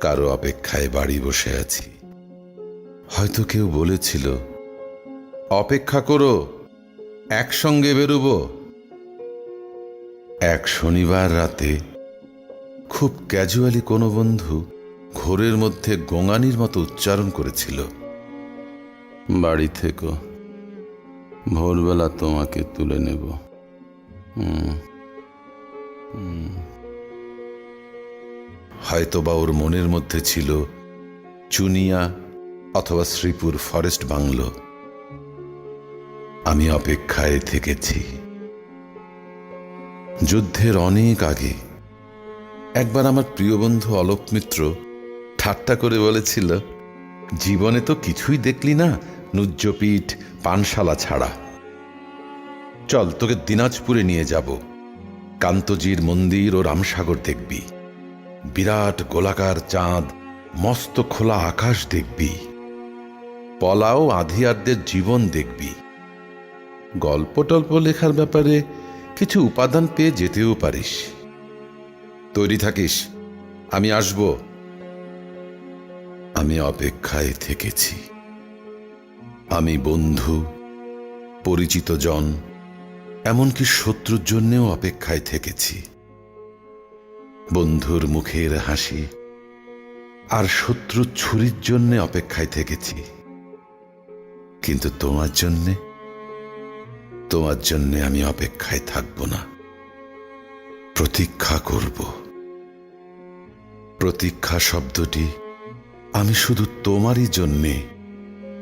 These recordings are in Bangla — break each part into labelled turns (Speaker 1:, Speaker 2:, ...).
Speaker 1: কারও অপেক্ষায় বাড়ি বসে আছি। হয়তো কেউ বলেছিল, অপেক্ষা করো, একসঙ্গে বেরোবো। এক শনিবার রাতে খুব ক্যাজুয়ালি কোনো বন্ধু ঘোরের মধ্যে গোঙানির মতো উচ্চারণ করেছিল, বাড়ি থেকে, ভোরবেলা তোমাকে তুলে নেব। হুম হুম। হয়তোবা ওর মনের মধ্যে ছিল চুনিয়া অথবা শ্রীপুর ফরেস্ট বাংলো। আমি অপেক্ষায় থেকেছি। যুদ্ধের অনেক আগে একবার আমার প্রিয় বন্ধু অলোক মিত্র ঠাট্টা করে বলেছিল, জীবনে তো কিছুই দেখলি না, নুজ্জপিঠ, পানশালা ছাড়া। চল, তোকে দিনাজপুরে নিয়ে যাব। কান্তজির মন্দির ও রামসাগর দেখবি। বিরাট গোলাকার চাঁদ, মস্ত খোলা আকাশ দেখবি। পলাও আধিয়ারদের জীবন দেখবি। গল্প টল্প লেখার ব্যাপারে কিছু উপাদান পেয়ে যেতেও পারিস। তৈরি থাকিস। আমি আসব। আমি অপেক্ষায় থেকেছি। আমি বন্ধু পরিচিত জন এমনকি শত্রুর জন্যেও অপেক্ষায় থেকেছি। বন্ধুর মুখের হাসি আর শত্রু ছুরির জন্যে অপেক্ষায় থেকেছি। কিন্তু তোমার জন্যে তোমার জন্যে আমি অপেক্ষায় থাকব না। প্রতীক্ষা করব। প্রতীক্ষা শব্দটি আমি শুধু তোমারই জন্যে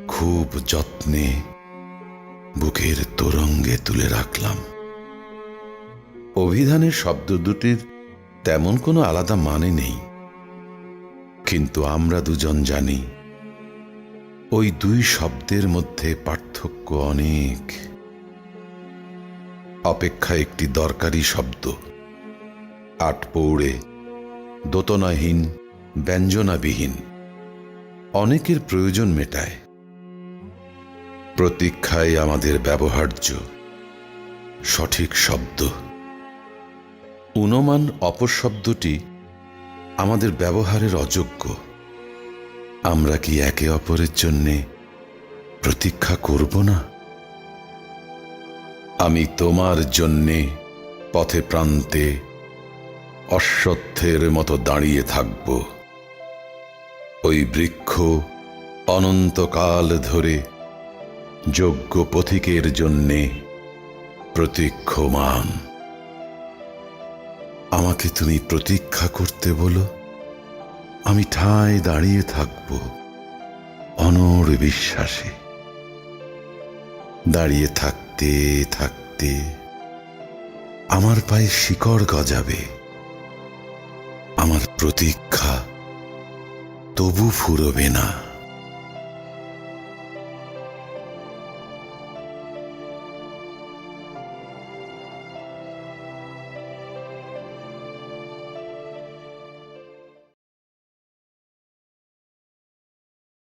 Speaker 1: খুব যত্নে বুকের তোরঙ্গে তুলে রাখলাম। অভিধানের শব্দ দুটির তেমন কোনো আলাদা মানে নেই। কিন্তু আমরা দুজন জানি, ওই দুই শব্দের মধ্যে পার্থক্য অনেক। অপেক্ষা একটি দরকারি শব্দ আট পৌড়ে দোতনাহীন, ব্যঞ্জনাবিহীন। অনেকের প্রয়োজন মেটায়। প্রতীক্ষায় আমাদের ব্যবহার্য সঠিক শব্দ। উনমান অপশব্দটি আমাদের ব্যবহারের অযোগ্য। আমরা কি একে অপরের জন্যে প্রতীক্ষা করব না? আমি তোমার জন্যে পথে প্রান্তে অশ্বত্থের মতো দাঁড়িয়ে থাকব। ওই বৃক্ষ অনন্তকাল ধরে যোগ্য পথিকের জন্যে প্রতীক্ষমান। আমাকে তুমি প্রতীক্ষা করতে বলো। আমি ঠায় দাঁড়িয়ে থাকব অনর বিশ্বাসে। দাঁড়িয়ে থাকতে থাকতে আমার পায়ে শিকড় গজাবে। আমার প্রতীক্ষা তবু ফুরবে না।